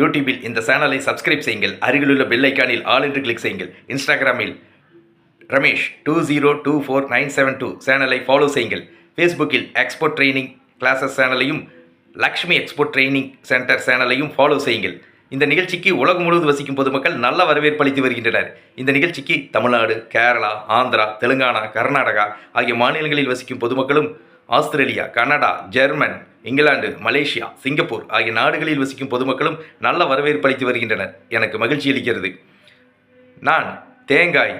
யூடியூபில் இந்த சேனலை சப்ஸ்கிரைப் செய்யுங்கள். அருகிலுள்ள பெல் ஐக்கானில் ஆல் என்று கிளிக் செய்யுங்கள். இன்ஸ்டாகிராமில் Ramesh two zero two four nine seven two சேனலை ஃபாலோ செய்யுங்கள். ஃபேஸ்புக்கில் எக்ஸ்போர்ட் ட்ரைனிங் கிளாஸஸ் சேனலையும் லக்ஷ்மி எக்ஸ்போர்ட் ட்ரைனிங் சென்டர் சேனலையும் ஃபாலோ செய்யுங்கள். இந்த நிகழ்ச்சிக்கு உலகம் முழுவதும் வசிக்கும் பொதுமக்கள் நல்ல வரவேற்பு அளித்து வருகின்றனர். இந்த நிகழ்ச்சிக்கு தமிழ்நாடு கேரளா ஆந்திரா தெலுங்கானா கர்நாடகா ஆகிய மாநிலங்களில் வசிக்கும் பொதுமக்களும் Australia Canada German England Malaysia Singapore ஆகிய நாடுகளில் வசிக்கும் பொதுமக்களும் நல்ல வரவேற்பு அளித்து வருகின்றனர். எனக்கு மகிழ்ச்சி அளிக்கிறது. நான் தேங்காய்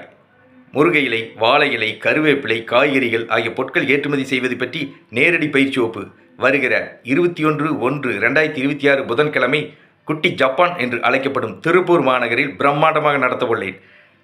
முருகை இலை வாழை இலை கருவேப்பிலை காய்கறிகள் ஆகிய பொருட்கள் ஏற்றுமதி செய்வது பற்றி நேரடி பயிற்சி வகுப்பு வருகிற இருபத்தி ஒன்று ஒன்று ரெண்டாயிரத்தி இருபத்தி ஆறு புதன்கிழமை குட்டி ஜப்பான் என்று அழைக்கப்படும் திருப்பூர் மாநகரில் பிரம்மாண்டமாக நடத்தவுள்ளேன்.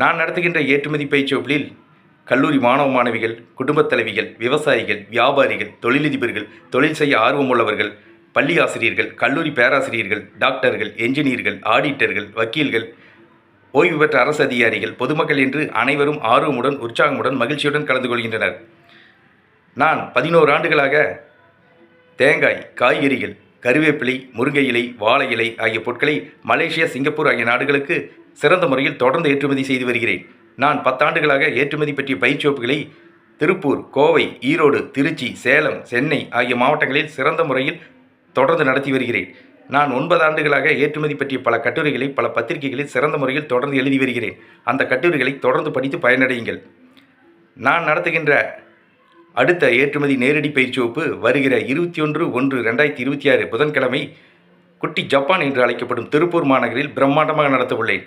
நான் நடத்துகின்ற ஏற்றுமதி பயிற்சி கல்லூரி மாணவ மாணவிகள் குடும்பத் தலைவிகள் விவசாயிகள் வியாபாரிகள் தொழிலதிபர்கள் தொழில் செய்ய ஆர்வமுள்ளவர்கள் பள்ளி ஆசிரியர்கள் கல்லூரி பேராசிரியர்கள் டாக்டர்கள் என்ஜினியர்கள் ஆடிட்டர்கள் வக்கீல்கள் ஓய்வு பெற்ற அரசு அதிகாரிகள் பொதுமக்கள் என்று அனைவரும் ஆர்வமுடன் உற்சாகமுடன் மகிழ்ச்சியுடன் கலந்து கொள்கின்றனர். நான் பதினோரு ஆண்டுகளாக தேங்காய் காய்கறிகள் கருவேப்பிலை முருங்கை இலை வாழை இலை ஆகிய பொருட்களை மலேசியா சிங்கப்பூர் ஆகிய நாடுகளுக்கு சிறந்த முறையில் தொடர்ந்து ஏற்றுமதி செய்து வருகிறேன். நான் பத்தாண்டுகளாக ஏற்றுமதி பற்றிய பயிற்சி வகுப்புகளை திருப்பூர் கோவை ஈரோடு திருச்சி சேலம் சென்னை ஆகிய மாவட்டங்களில் சிறந்த முறையில் தொடர்ந்து நடத்தி வருகிறேன். நான் ஒன்பது ஆண்டுகளாக ஏற்றுமதி பற்றிய பல கட்டுரைகளை பல பத்திரிகைகளில் சிறந்த முறையில் தொடர்ந்து எழுதி வருகிறேன். அந்த கட்டுரைகளை தொடர்ந்து படித்து பயனடையுங்கள். நான் நடத்துகின்ற அடுத்த ஏற்றுமதி நேரடி பயிற்சி வகுப்பு வருகிற இருபத்தி ஒன்று ஒன்று ரெண்டாயிரத்தி இருபத்தி ஆறு புதன்கிழமை குட்டி ஜப்பான் என்று அழைக்கப்படும் திருப்பூர் மாநகரில் பிரம்மாண்டமாக நடத்த உள்ளேன்